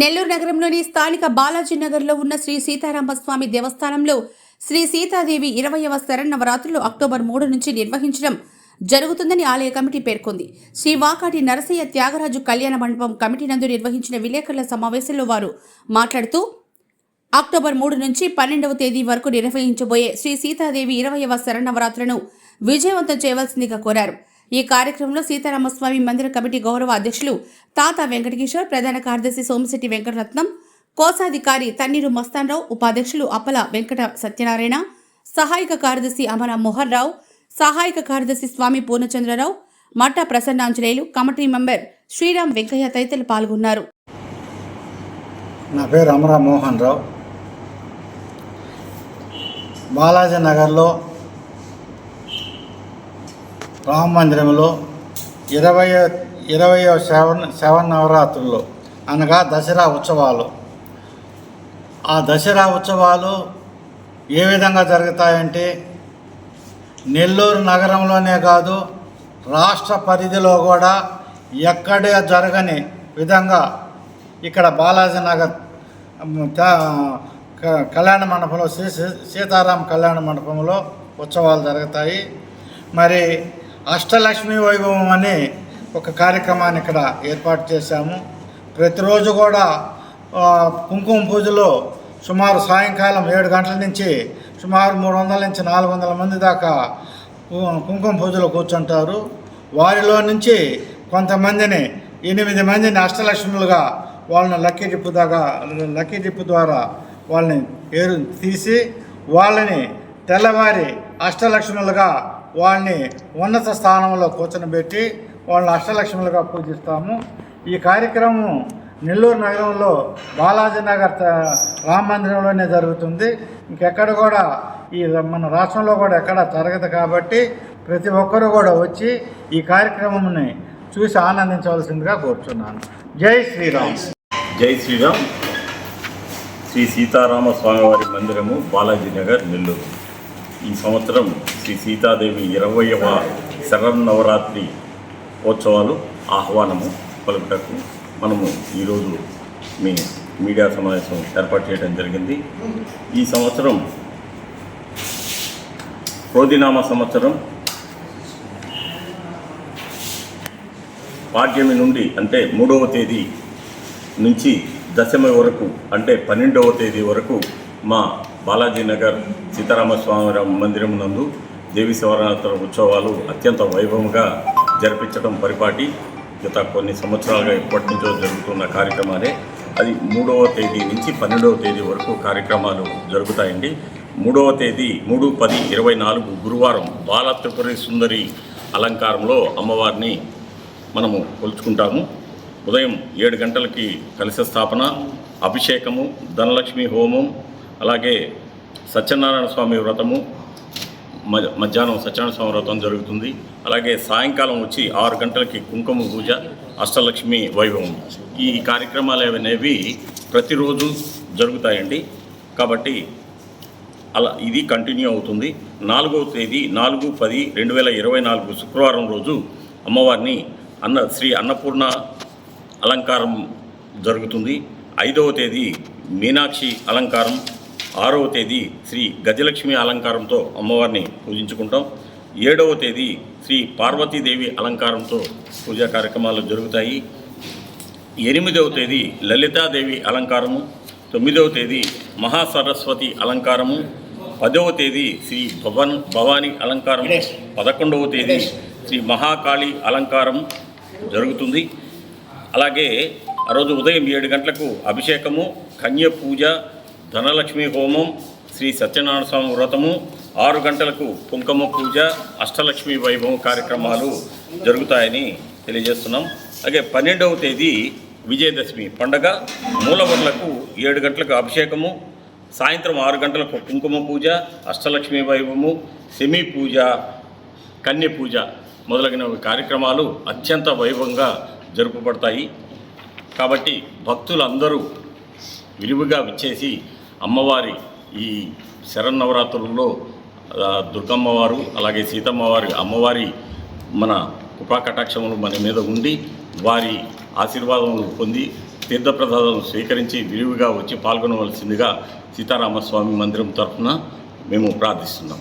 నెల్లూరు నగరంలోని స్థానిక బాలాజీ నగర్లో ఉన్న శ్రీ సీతారామస్వామి దేవస్థానంలో శ్రీ సీతాదేవి ఇరవయవ శరన్నవరాత్రులు అక్టోబర్ మూడు నుంచి నిర్వహించడం జరుగుతుందని ఆలయ కమిటీ పేర్కొంది. శ్రీ వాకాటి నరసయ్య త్యాగరాజు కళ్యాణ మండపం కమిటీ నందు నిర్వహించిన విలేకరుల సమావేశంలో వారు మాట్లాడుతూ అక్టోబర్ మూడు నుంచి పన్నెండవ తేదీ వరకు నిర్వహించబోయే శ్రీ సీతాదేవి ఇరవయవ శరణవరాత్రులను విజయవంతం చేయవలసిందిగా కోరారు. ఈ కార్యక్రమంలో సీతారామస్వామి మందిర కమిటీ గౌరవ అధ్యక్షులు తాత వెంకటకిషోర్ ప్రధాన కార్యదర్శి సోమశెట్టి వెంకటరత్నం కోశాధికారి తన్నీరు మస్తాన్రావు ఉపాధ్యక్షులు అప్పల వెంకట సత్యనారాయణ సహాయక కార్యదర్శి అమర మోహన్ రావు సహాయక కార్యదర్శి స్వామి పూర్ణచంద్రరావు మట్టా ప్రసన్నాంజనేయులు కమిటీ మెంబర్ శ్రీరామ్ వెంకయ్య తదితరులు పాల్గొన్నారు. నా పేరు అమరా మోహన్ రావు బాలాజీ నగర్లో రామ మందిరంలో ఇరవై ఇరవయో శవన్ శవన్ నవరాత్రులు అనగా దసరా ఉత్సవాలు. ఆ దసరా ఉత్సవాలు ఏ విధంగా జరుగుతాయంటే నెల్లూరు నగరంలోనే కాదు రాష్ట్ర పరిధిలో కూడా ఎక్కడ జరగని విధంగా ఇక్కడ బాలాజీ నగర్ కళ్యాణ మండపంలో శ్రీ సీతారాం కళ్యాణ మండపంలో ఉత్సవాలు జరుగుతాయి. మరి అష్టలక్ష్మి వైభవం అనే ఒక కార్యక్రమాన్ని ఇక్కడ ఏర్పాటు చేశాము. ప్రతిరోజు కూడా కుంకుమ పూజలో సుమారు సాయంకాలం ఏడు గంటల నుంచి సుమారు మూడు వందల నుంచి నాలుగు వందల మంది దాకా కు- కుంకుమ పూజలో కూర్చుంటారు. వారిలో నుంచి కొంతమందిని ఎనిమిది మందిని అష్టలక్ష్ములుగా వాళ్ళని లక్కీ డిప్పు దాకా లక్కీ డిప్పు ద్వారా వాళ్ళని ఏరు తీసి వాళ్ళని తెల్లవారి అష్టలక్ష్ములుగా వాళ్ళని ఉన్నత స్థానంలో కూర్చొనిబెట్టి వాళ్ళని అష్టలక్ష్ములుగా పూజిస్తాము. ఈ కార్యక్రమం నెల్లూరు నగరంలో బాలాజీ నగర్ రామ మందిరంలోనే జరుగుతుంది. ఇంకెక్కడ కూడా ఈ మన రాష్ట్రంలో కూడా ఎక్కడ జరగదు కాబట్టి ప్రతి ఒక్కరూ కూడా వచ్చి ఈ కార్యక్రమంని చూసి ఆనందించవలసిందిగా కోరుతున్నాను జై శ్రీరామ్. జై శ్రీరామ్. శ్రీ సీతారామ స్వామివారి మందిరము బాలాజీ నగర్ నెల్లూరు. ఈ సంవత్సరం శ్రీ సీతాదేవి ఇరవయవ శరన్నవరాత్రి ఉత్సవాలు ఆహ్వానము పలుకుటకు మనము ఈరోజు మీ మీడియా సమావేశం ఏర్పాటు చేయడం జరిగింది. ఈ సంవత్సరం క్రోధినామ సంవత్సరం పాడ్యమి నుండి అంటే మూడవ తేదీ నుంచి దశమి వరకు అంటే పన్నెండవ తేదీ వరకు మా బాలాజీ నగర్ సీతారామస్వామి మందిరం నందు దేవి శివరాత్రి ఉత్సవాలు అత్యంత వైభవంగా జరిపించడం పరిపాటి గత కొన్ని సంవత్సరాలుగా ఇప్పటి నుంచో జరుగుతున్న కార్యక్రమాలే. అది మూడవ తేదీ నుంచి పన్నెండవ తేదీ వరకు కార్యక్రమాలు జరుగుతాయండి. మూడవ తేదీ మూడు పది ఇరవై నాలుగు గురువారం బాల త్రిపురి సుందరి అలంకారంలో అమ్మవారిని మనము కొలుచుకుంటాము. ఉదయం ఏడు గంటలకి కలశ స్థాపన అభిషేకము ధనలక్ష్మి హోమం అలాగే సత్యనారాయణ స్వామి వ్రతము మ- మధ్యాహ్నం సత్యనారాయణ స్వామి వ్రతం జరుగుతుంది. అలాగే సాయంకాలం వచ్చి ఆరు గంటలకి కుంకుమ పూజ అష్టలక్ష్మి వైభవం. ఈ కార్యక్రమాలు అనేవి ప్రతిరోజు జరుగుతాయండి. కాబట్టి అలా ఇది కంటిన్యూ అవుతుంది. నాలుగవ తేదీ నాలుగు పది రెండు వేల ఇరవై నాలుగు శుక్రవారం రోజు అమ్మవారిని అన్న శ్రీ అన్నపూర్ణ అలంకారం జరుగుతుంది. ఐదవ తేదీ మీనాక్షి అలంకారం. ఆరవ తేదీ శ్రీ గజలక్ష్మి అలంకారంతో అమ్మవారిని పూజించుకుంటాం. ఏడవ తేదీ శ్రీ పార్వతీదేవి అలంకారంతో పూజా కార్యక్రమాలు జరుగుతాయి. ఎనిమిదవ తేదీ లలితాదేవి అలంకారము. తొమ్మిదవ తేదీ మహాసరస్వతి అలంకారము. పదవ తేదీ శ్రీ భవన్ భవాని అలంకారం పదకొండవ తేదీ శ్రీ మహాకాళి అలంకారం జరుగుతుంది. అలాగే ఆ రోజు ఉదయం ఏడు గంటలకు అభిషేకము కన్య పూజ ధనలక్ష్మి హోమం శ్రీ సత్యనారాయణ స్వామి వ్రతము ఆరు గంటలకు పుంకమ పూజ అష్టలక్ష్మి వైభవం కార్యక్రమాలు జరుగుతాయని తెలియజేస్తున్నాం. అలాగే పన్నెండవ తేదీ విజయదశమి పండగ మూలవర్లకు ఏడు గంటలకు అభిషేకము సాయంత్రం ఆరు గంటలకు కుంకుమ పూజ అష్టలక్ష్మి వైభవము సెమీ పూజ కన్య పూజ మొదలగిన కార్యక్రమాలు అత్యంత వైభవంగా జరుపబడతాయి కాబట్టి భక్తులందరూ విరివిగా విచ్చేసి అమ్మవారి ఈ శరన్నవరాత్రుల్లో దుర్గమ్మవారు అలాగే సీతమ్మవారి అమ్మవారి మన కృపాకటాక్షములు మన మీద ఉండి వారి ఆశీర్వాదములు పొంది తీర్థప్రసాదం స్వీకరించి విరివిగా వచ్చి పాల్గొనవలసిందిగా సీతారామస్వామి మందిరం తరఫున మేము ప్రార్థిస్తున్నాం.